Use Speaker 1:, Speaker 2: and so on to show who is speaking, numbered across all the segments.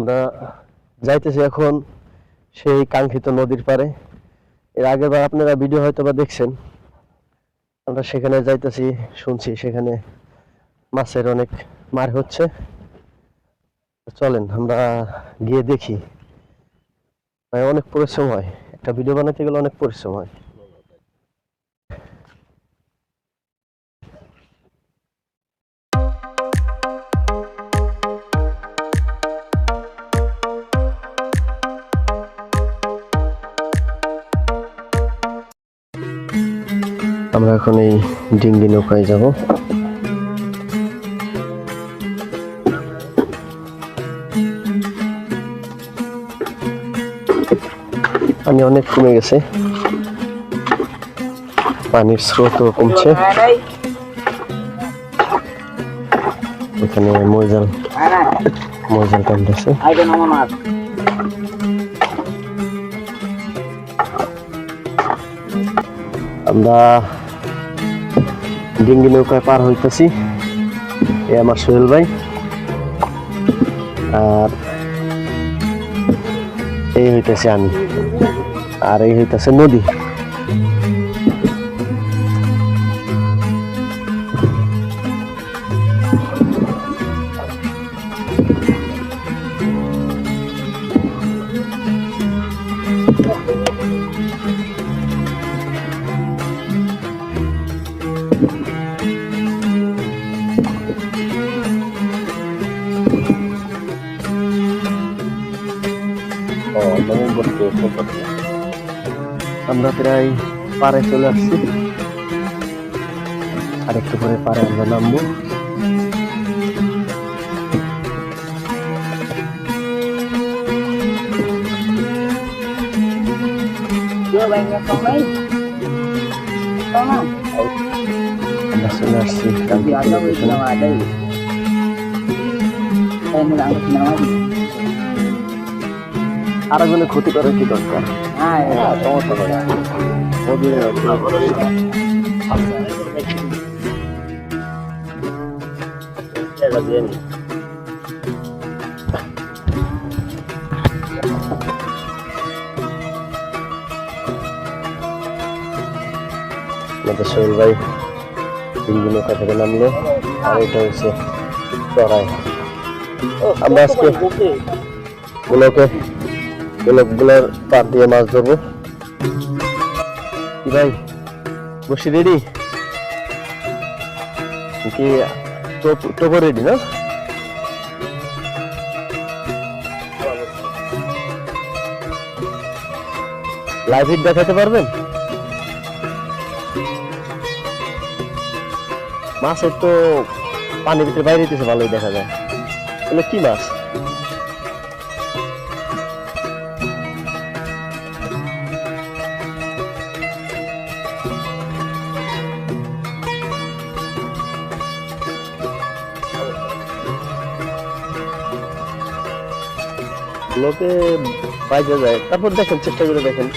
Speaker 1: আমরা যাইতেছি এখন সেই কাঙ্ক্ষিত নদীর পারে এর আগের বার আপনারা ভিডিও হয়তো বা দেখছেন। আমরা সেখানে যাইতেছি, শুনছি সেখানে মাছের অনেক মার হচ্ছে। চলেন, আমরা গিয়ে দেখি। অনেক পরিশ্রম হয়। একটা ভিডিও বানাতে গেলে অনেক পরিশ্রম হয়। আমরা এখন এই ডিঙ্গি নৌকায় যাব। পানি অনেক কমে গেছে। পানির স্রোতও কমছে। এখানে ময়জাল ময়জাল টানতেছে আমরা ডিঙ্গি নৌকায় পার হইতেছি। এ আমার সোহেল ভাই। আর এই হইতেছে আমি। আর এই হইতেছে নদী। আমরা প্রায় পাড়ে চলে আসছি আর একটু পরে পাড়ে আমরা নামবো আমরা চলে আসছি কাঙ্ক্ষিত location-এ। আর একজনের ক্ষতি করার কি দরকার? আমাদের সোহেল ভাই নৌকা থেকে নামলো। আর এটা হচ্ছে চড়াই। আমরা আজকে গুলোকে গুলোগুলোর পার দিয়ে মাছ ধরবো। ভাই, বসি রেডি কি টোপ- রেডি না? লাইভ হিট দেখাতে পারবেন? মাছের তো পানির ভিতরে বাইরে ভালোই দেখা যায়। এগুলো কি মাছ? লোকে বাইরে যায়। তারপর দেখেন, চেষ্টা করে দেখেন।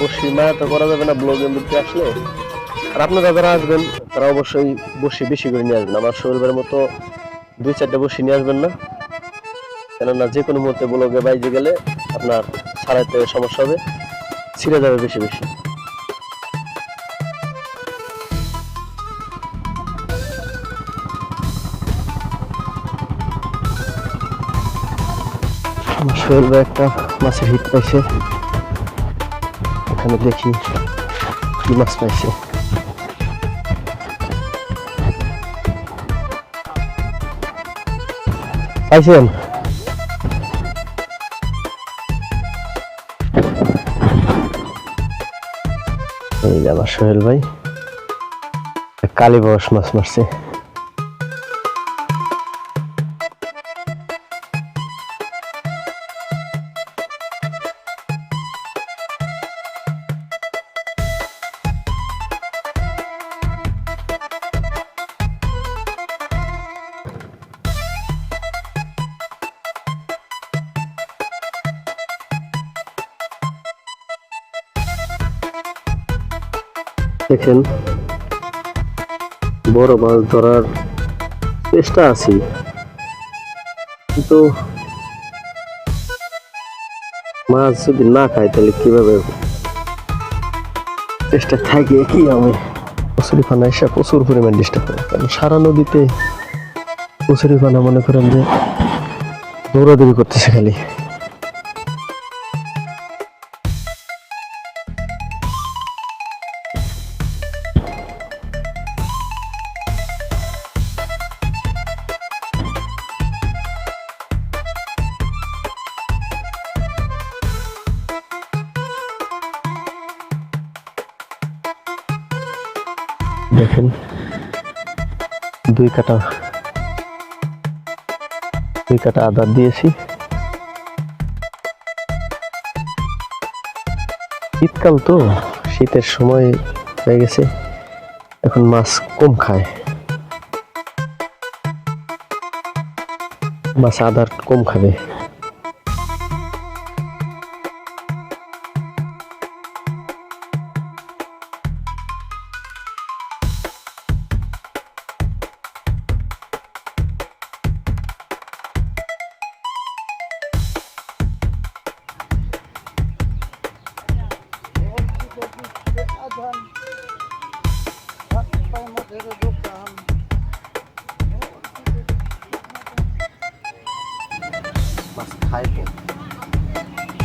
Speaker 1: পশ্চিমা তো করা যাবে না ব্লগের মধ্যে আসলে। আর আপনারা যারা আসবেন, তারা অবশ্যই বসি বেশি করে নিয়ে আসবেন। আমার শরীরের মতো দুই চারটে বসি নিয়ে আসবেন না। কেননা যে কোনো মুহূর্তে ব্লগে বাইরে গেলে আপনার ছাড়াইতে সমস্যা হবে। ছিঁড়ে যাবে বেশি বেশি। আমার শরীর একটা মাছের হিট পাইছে। এখানে দেখি কি মাছ পাইছে। পাইছেন? আমার সোহেল ভাই, কালী বস মাছ মারছে। দেখেন। বড় মাছ ধরার চেষ্টা আছি। কিন্তু মাছ যদি না খাই তাহলে কীভাবে চেষ্টা থাকে? কি আমি কচুরি পানা এসে প্রচুর পরিমাণ ডিস্টার্ব করে। কারণ সারা নদীতে কচুরি পানা মনে করেন যে দৌড়াদৌড়ি করতেছে খালি। দেখেন। দুই কাটা দুই কাটা আদা দিয়েছি। শীতকাল তো, শীতের সময় হয়ে গেছে। এখন মাছ কম খায়। মাছ আদার কম খাবে। খায় তো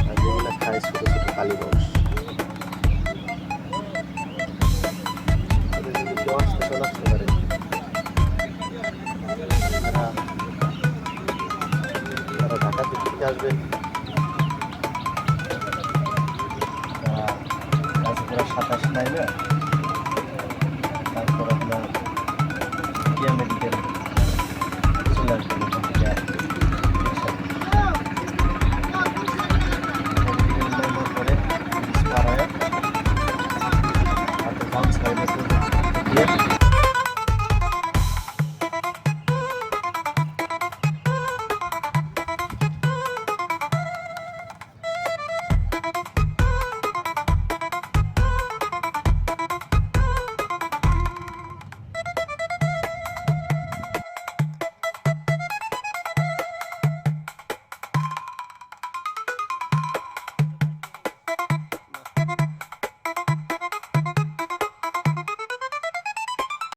Speaker 1: আর যেগুলো খায় ছোট ছোট কালী থেকে আসবেন সাতাশ নাইবে